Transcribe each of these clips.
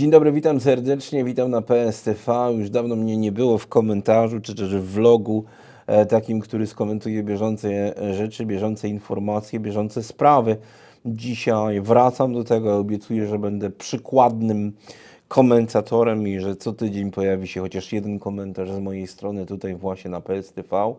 Dzień dobry, witam serdecznie, witam na PSTV. Już dawno mnie nie było w komentarzu, czy też w vlogu e, takim, który skomentuje bieżące e, rzeczy, bieżące informacje, bieżące sprawy. Dzisiaj wracam do tego, obiecuję, że będę przykładnym komentatorem i że co tydzień pojawi się chociaż jeden komentarz z mojej strony tutaj właśnie na PSTV,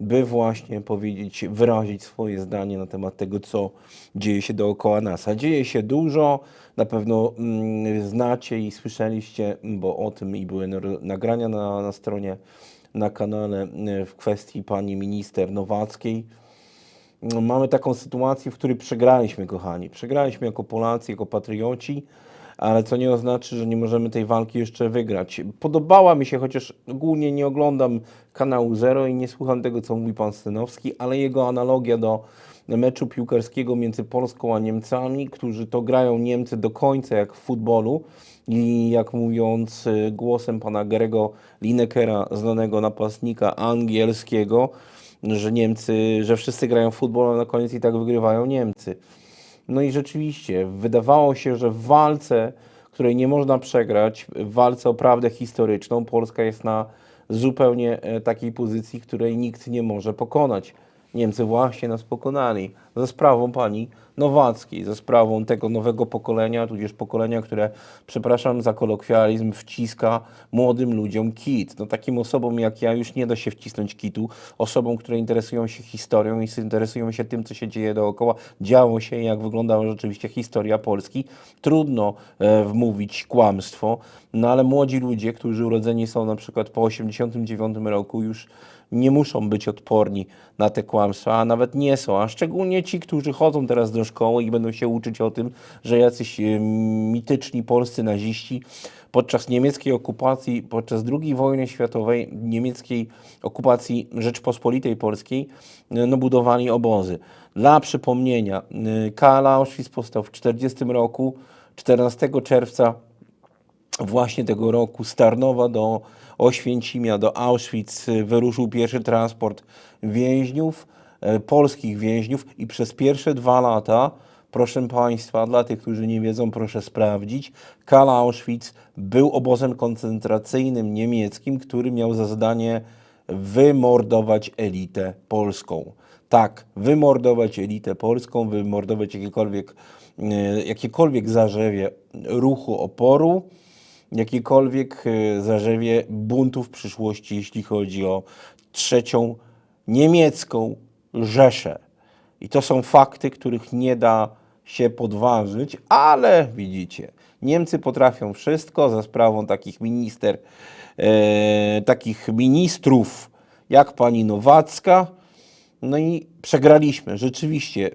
by właśnie powiedzieć, wyrazić swoje zdanie na temat tego, co dzieje się dookoła nas. A dzieje się dużo, na pewno mm, znacie i słyszeliście, bo o tym i były nagrania na, na stronie, na kanale y, w kwestii pani minister Nowackiej. No, Mamy taką sytuację, w której przegraliśmy, kochani. Przegraliśmy jako Polacy, jako patrioci, ale co nie oznacza, że nie możemy tej walki jeszcze wygrać. Podobała mi się, chociaż ogólnie nie oglądam kanału Zero i nie słucham tego, co mówi pan Stanowski, ale jego analogia do meczu piłkarskiego między Polską a Niemcami, którzy to grają Niemcy do końca, jak w futbolu. I jak mówiąc y, głosem pana Gerego Linekera, znanego napastnika angielskiego, że Niemcy, że wszyscy grają w futbol, a na koniec i tak wygrywają Niemcy. No i rzeczywiście, wydawało się, że w walce, której nie można przegrać, w walce o prawdę historyczną, Polska jest na zupełnie e, takiej pozycji, której nikt nie może pokonać. Niemcy właśnie nas pokonali za sprawą pani Nowackiej, za sprawą tego nowego pokolenia, tudzież pokolenia, które, przepraszam za kolokwializm, wciska młodym ludziom kit. No takim osobom jak ja już nie da się wcisnąć kitu. Osobom, które interesują się historią i interesują się tym, co się dzieje dookoła, działo się, jak wyglądała rzeczywiście historia Polski. Trudno e, wmówić kłamstwo, no ale młodzi ludzie, którzy urodzeni są na przykład po 89 roku już nie muszą być odporni na te kłamstwa, a nawet nie są, a szczególnie ci, którzy chodzą teraz do szkoły i będą się uczyć o tym, że jacyś e, mityczni polscy naziści podczas niemieckiej okupacji, podczas II wojny światowej, niemieckiej okupacji Rzeczpospolitej Polskiej, e, no, budowali obozy. Dla przypomnienia, e, KL Auschwitz powstał w 1940 roku, 14 czerwca właśnie tego roku z Tarnowa do Oświęcimia, do Auschwitz wyruszył pierwszy transport więźniów, polskich więźniów i przez pierwsze dwa lata, proszę Państwa, dla tych, którzy nie wiedzą, proszę sprawdzić, Kala Auschwitz był obozem koncentracyjnym niemieckim, który miał za zadanie wymordować elitę polską. Tak, wymordować elitę polską, wymordować jakiekolwiek, e, jakiekolwiek zarzewie ruchu oporu, jakiekolwiek e, zarzewie buntu w przyszłości, jeśli chodzi o trzecią niemiecką Rzeszę. I to są fakty, których nie da się podważyć, ale widzicie, Niemcy potrafią wszystko za sprawą takich minister, e, takich ministrów jak pani Nowacka. No i przegraliśmy. Rzeczywiście,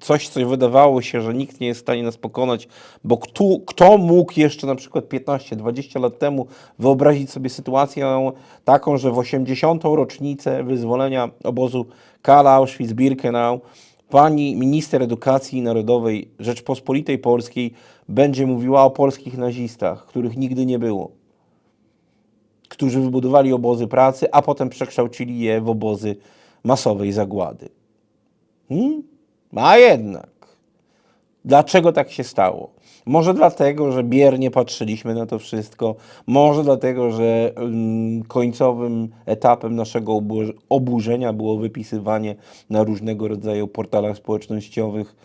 coś, co wydawało się, że nikt nie jest w stanie nas pokonać, bo kto, kto mógł jeszcze na przykład 15-20 lat temu wyobrazić sobie sytuację taką, że w 80. rocznicę wyzwolenia obozu Kala Auschwitz-Birkenau pani minister edukacji narodowej Rzeczpospolitej Polskiej będzie mówiła o polskich nazistach, których nigdy nie było którzy wybudowali obozy pracy, a potem przekształcili je w obozy masowej zagłady. Hmm? A jednak. Dlaczego tak się stało? Może dlatego, że biernie patrzyliśmy na to wszystko, może dlatego, że mm, końcowym etapem naszego obu- oburzenia było wypisywanie na różnego rodzaju portalach społecznościowych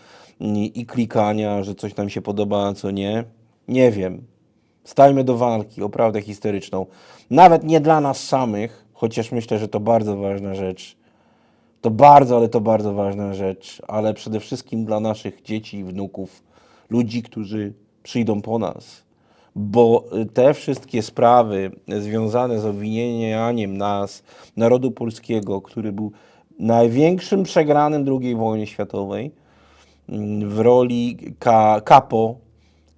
mm, i klikania, że coś nam się podoba, a co nie. Nie wiem. Stajmy do walki o prawdę historyczną. Nawet nie dla nas samych, chociaż myślę, że to bardzo ważna rzecz. To bardzo, ale to bardzo ważna rzecz, ale przede wszystkim dla naszych dzieci i wnuków, ludzi, którzy przyjdą po nas. Bo y, te wszystkie sprawy związane z obwinieniem nas, narodu polskiego, który był największym przegranym II wojny światowej, mm, w roli ka, kapo,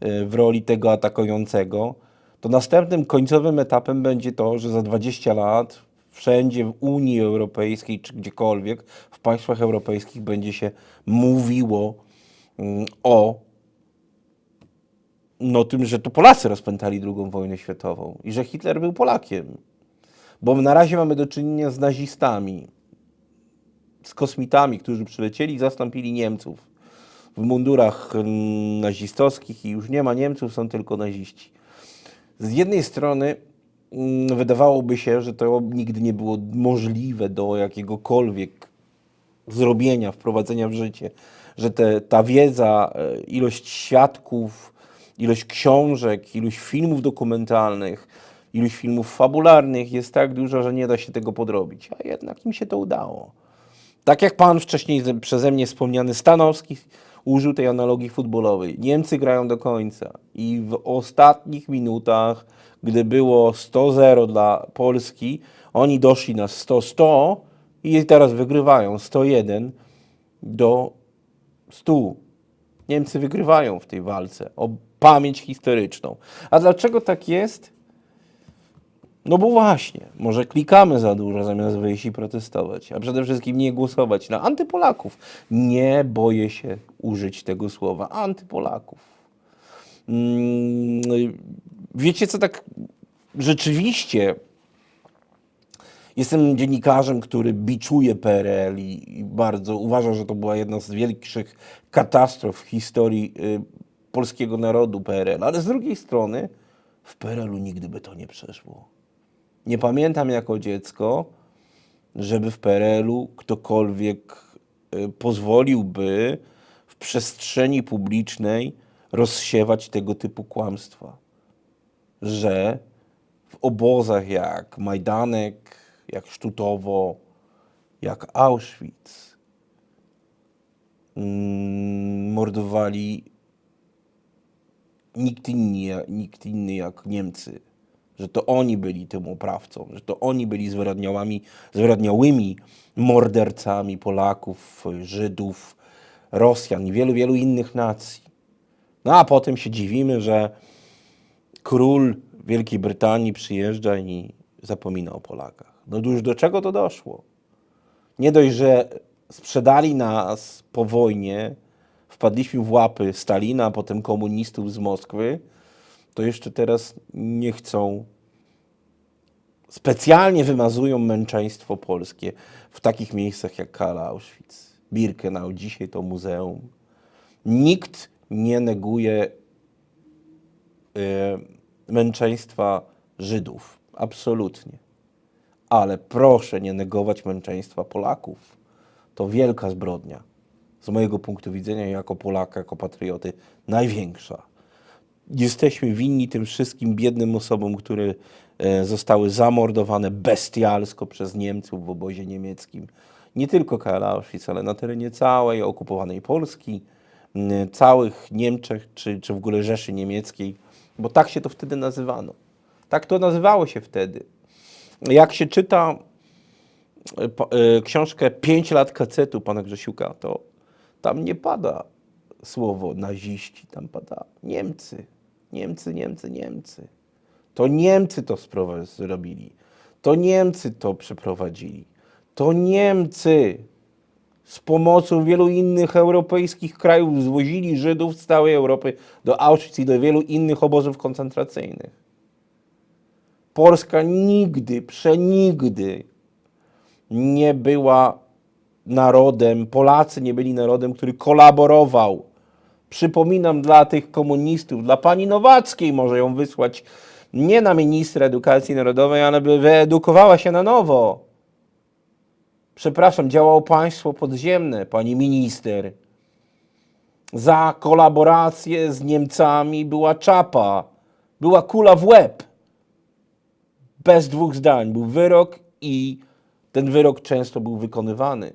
y, w roli tego atakującego, to następnym końcowym etapem będzie to, że za 20 lat wszędzie w Unii Europejskiej czy gdziekolwiek w państwach europejskich będzie się mówiło mm, o no, tym, że to Polacy rozpętali II wojnę światową i że Hitler był Polakiem. Bo na razie mamy do czynienia z nazistami, z kosmitami, którzy przylecieli i zastąpili Niemców w mundurach mm, nazistowskich i już nie ma Niemców, są tylko naziści. z jednej strony wydawałoby się, że to nigdy nie było możliwe do jakiegokolwiek zrobienia, wprowadzenia w życie, że te, ta wiedza, e, ilość świadków, ilość książek, ilość filmów dokumentalnych, ilość filmów fabularnych jest tak duża, że nie da się tego podrobić. A jednak im się to udało. Tak jak pan wcześniej ze- przeze mnie wspomniany Stanowski użył tej analogii futbolowej. Niemcy grają do końca i w ostatnich minutach, gdy było 100-0 dla Polski, oni doszli na 100-100 i teraz wygrywają 101 do 100. Niemcy wygrywają w tej walce o pamięć historyczną. A dlaczego tak jest? No bo właśnie, może klikamy za dużo zamiast wyjść i protestować, a przede wszystkim nie głosować na antypolaków. Nie boję się użyć tego słowa, antypolaków. Mm, Wiecie co, tak rzeczywiście jestem dziennikarzem, który biczuje PRL i, i bardzo uważa, że to była jedna z większych katastrof w historii y, polskiego narodu PRL, ale z drugiej strony w PRL-u nigdy by to nie przeszło. Nie pamiętam jako dziecko, żeby w PRL-u ktokolwiek y, pozwoliłby w przestrzeni publicznej rozsiewać tego typu kłamstwa. Że w obozach jak Majdanek, jak Sztutowo, jak Auschwitz mm, mordowali nikt inny, nikt inny jak Niemcy, że to oni byli tym oprawcą, że to oni byli zwyrodniałymi, mordercami Polaków, Żydów, Rosjan i wielu, wielu innych nacji. No a potem się dziwimy, że król Wielkiej Brytanii przyjeżdża i zapomina o Polakach. No już do czego to doszło? Nie dość, że sprzedali nas po wojnie, wpadliśmy w łapy Stalina, a potem komunistów z Moskwy, to jeszcze teraz nie chcą, specjalnie wymazują męczeństwo polskie w takich miejscach jak Kala Auschwitz, Birkenau, dzisiaj to muzeum. Nikt nie neguje e, męczeństwa Żydów, absolutnie. Ale proszę nie negować męczeństwa Polaków. To wielka zbrodnia. Z mojego punktu widzenia, jako Polaka, jako patrioty, największa. Jesteśmy winni tym wszystkim biednym osobom, które e, zostały zamordowane bestialsko przez Niemców w obozie niemieckim. Nie tylko KL Auschwitz, ale na terenie całej okupowanej Polski, całych Niemczech czy, czy w ogóle Rzeszy Niemieckiej, bo tak się to wtedy nazywano. Tak to nazywało się wtedy. Jak się czyta e, e, książkę 5 lat kacetu pana Grzesiuka, to tam nie pada słowo naziści, tam pada Niemcy. Niemcy, Niemcy, Niemcy. To Niemcy to zrobili. To Niemcy to przeprowadzili. To Niemcy z pomocą wielu innych europejskich krajów zwozili Żydów z całej Europy do Auschwitz i do wielu innych obozów koncentracyjnych. Polska nigdy, przenigdy nie była narodem, Polacy nie byli narodem, który kolaborował. Przypominam dla tych komunistów, dla pani Nowackiej może ją wysłać nie na ministra edukacji narodowej, ale by wyedukowała się na nowo. Przepraszam, działało państwo podziemne, pani minister. Za kolaborację z Niemcami była czapa, była kula w łeb bez dwóch zdań. Był wyrok i ten wyrok często był wykonywany.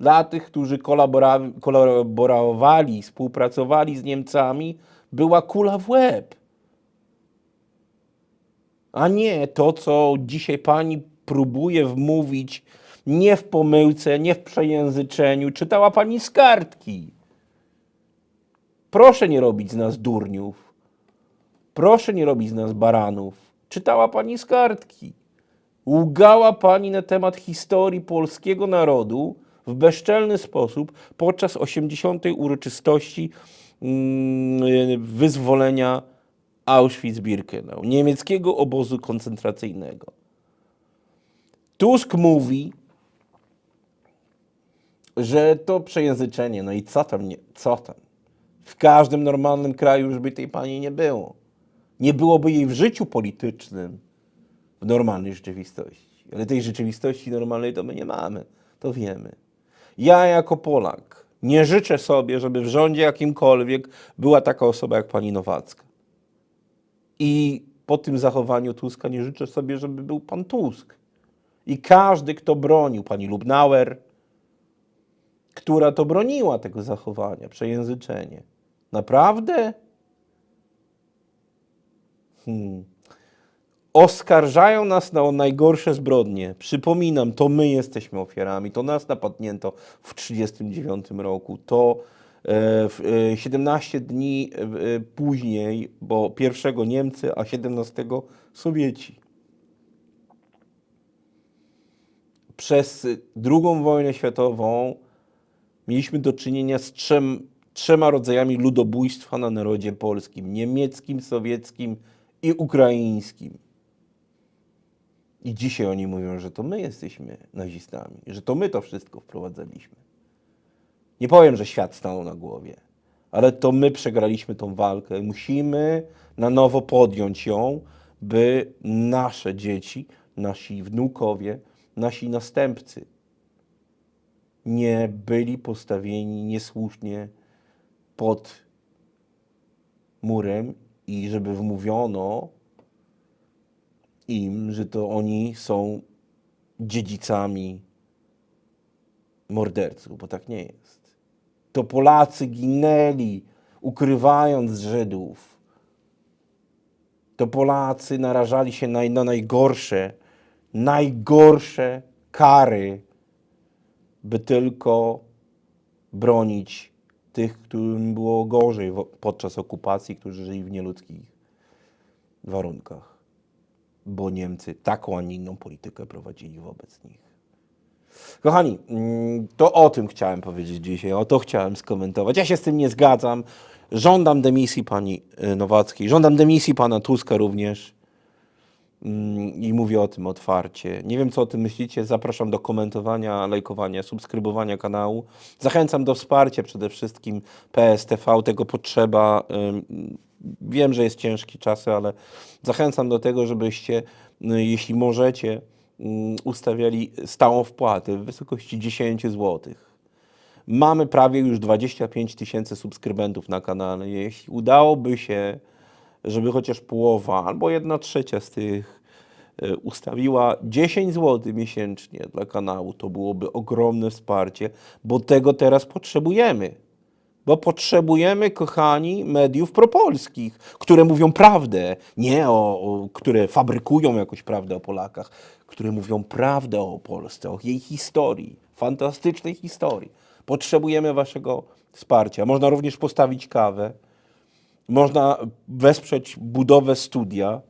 Dla tych, którzy kolabora- kolaborowali, współpracowali z Niemcami, była kula w łeb. A nie to, co dzisiaj pani próbuje wmówić, nie w pomyłce, nie w przejęzyczeniu. Czytała pani z kartki. Proszę nie robić z nas durniów. Proszę nie robić z nas baranów. Czytała pani z kartki. Łgała pani na temat historii polskiego narodu w bezczelny sposób podczas 80. uroczystości mm, wyzwolenia Auschwitz-Birkenau, niemieckiego obozu koncentracyjnego. Tusk mówi, że to przejęzyczenie, no i co tam, nie, co tam. W każdym normalnym kraju już by tej pani nie było. Nie byłoby jej w życiu politycznym w normalnej rzeczywistości. Ale tej rzeczywistości normalnej to my nie mamy. To wiemy. Ja jako Polak nie życzę sobie, żeby w rządzie jakimkolwiek była taka osoba jak pani Nowacka. I po tym zachowaniu Tuska nie życzę sobie, żeby był pan Tusk. I każdy, kto bronił pani Lubnauer, która to broniła tego zachowania, przejęzyczenie. Naprawdę? Hmm. Oskarżają nas na najgorsze zbrodnie. Przypominam, to my jesteśmy ofiarami. To nas napadnięto w 1939 roku. To e, w, e, 17 dni e, e, później, bo pierwszego Niemcy, a 17 Sowieci. Przez II wojnę światową mieliśmy do czynienia z trzem, trzema rodzajami ludobójstwa na narodzie polskim: niemieckim, sowieckim i ukraińskim. I dzisiaj oni mówią, że to my jesteśmy nazistami, że to my to wszystko wprowadzaliśmy. Nie powiem, że świat stanął na głowie, ale to my przegraliśmy tą walkę. Musimy na nowo podjąć ją, by nasze dzieci, nasi wnukowie, nasi następcy nie byli postawieni niesłusznie pod murem i żeby wmówiono im, że to oni są dziedzicami morderców, bo tak nie jest. To Polacy ginęli, ukrywając Żydów. To Polacy narażali się na, na najgorsze, najgorsze kary, by tylko bronić tych, którym było gorzej podczas okupacji, którzy żyli w nieludzkich warunkach. Bo Niemcy taką, a nie inną politykę prowadzili wobec nich. Kochani, mm, to o tym chciałem powiedzieć dzisiaj, o to chciałem skomentować. Ja się z tym nie zgadzam. Żądam demisji pani y, Nowackiej, żądam demisji pana Tuska również. Mm, I mówię o tym otwarcie. Nie wiem, co o tym myślicie. Zapraszam do komentowania, lajkowania, subskrybowania kanału. Zachęcam do wsparcia przede wszystkim PSTV. Tego potrzeba. Wiem, że jest ciężki czas, ale zachęcam do tego, żebyście, y, jeśli możecie, ym, ustawiali stałą wpłatę w wysokości 10 złotych. Mamy prawie już 25 tysięcy subskrybentów na kanale. Jeśli udałoby się, żeby chociaż połowa albo jedna trzecia z tych e, ustawiła 10 zł miesięcznie dla kanału, to byłoby ogromne wsparcie, bo tego teraz potrzebujemy. Bo potrzebujemy, kochani, mediów propolskich, które mówią prawdę, nie o, o, które fabrykują jakąś prawdę o Polakach, które mówią prawdę o Polsce, o jej historii, fantastycznej historii. Potrzebujemy Waszego wsparcia. Można również postawić kawę, można wesprzeć budowę studia,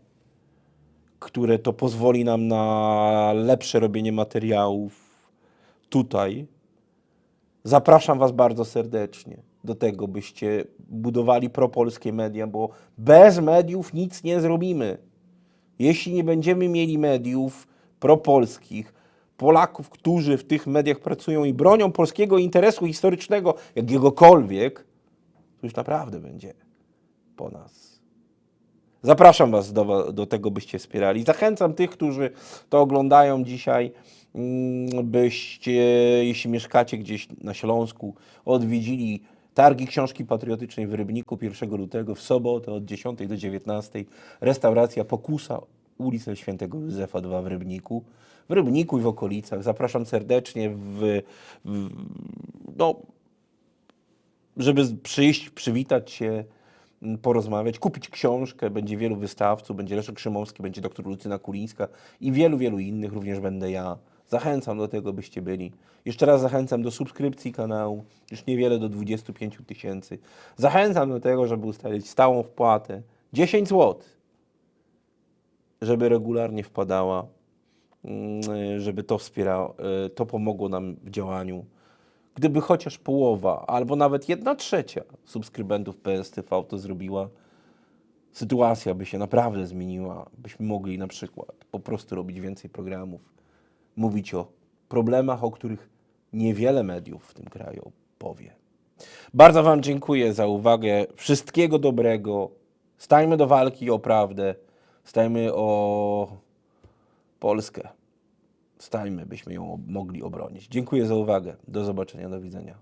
które to pozwoli nam na lepsze robienie materiałów tutaj. Zapraszam Was bardzo serdecznie do tego, byście budowali propolskie media, bo bez mediów nic nie zrobimy. Jeśli nie będziemy mieli mediów propolskich, Polaków, którzy w tych mediach pracują i bronią polskiego interesu historycznego, jakiegokolwiek, to już naprawdę będzie po nas. Zapraszam Was do, do tego, byście wspierali. Zachęcam tych, którzy to oglądają dzisiaj, mm, byście, jeśli mieszkacie gdzieś na Śląsku, odwiedzili targi książki patriotycznej w Rybniku 1 lutego w sobotę od 10 do 19. Restauracja Pokusa, ulica Świętego Józefa 2 w Rybniku. W Rybniku i w okolicach. Zapraszam serdecznie w, w no, żeby przyjść, przywitać się, porozmawiać, kupić książkę. Będzie wielu wystawców, będzie Leszek Szymowski, będzie doktor Lucyna Kulińska i wielu, wielu innych, również będę ja. Zachęcam do tego, byście byli. Jeszcze raz zachęcam do subskrypcji kanału, już niewiele do 25 tysięcy. Zachęcam do tego, żeby ustalić stałą wpłatę 10 zł, żeby regularnie wpadała, mm, żeby to wspierało, e, to pomogło nam w działaniu gdyby chociaż połowa, albo nawet jedna trzecia subskrybentów PSTV to zrobiła, sytuacja by się naprawdę zmieniła. Byśmy mogli na przykład po prostu robić więcej programów, mówić o problemach, o których niewiele mediów w tym kraju powie. Bardzo Wam dziękuję za uwagę. Wszystkiego dobrego Stajmy do walki o prawdę, stajmy o Polskę. Stajmy, byśmy ją mogli obronić. Dziękuję za uwagę. Do zobaczenia, do widzenia.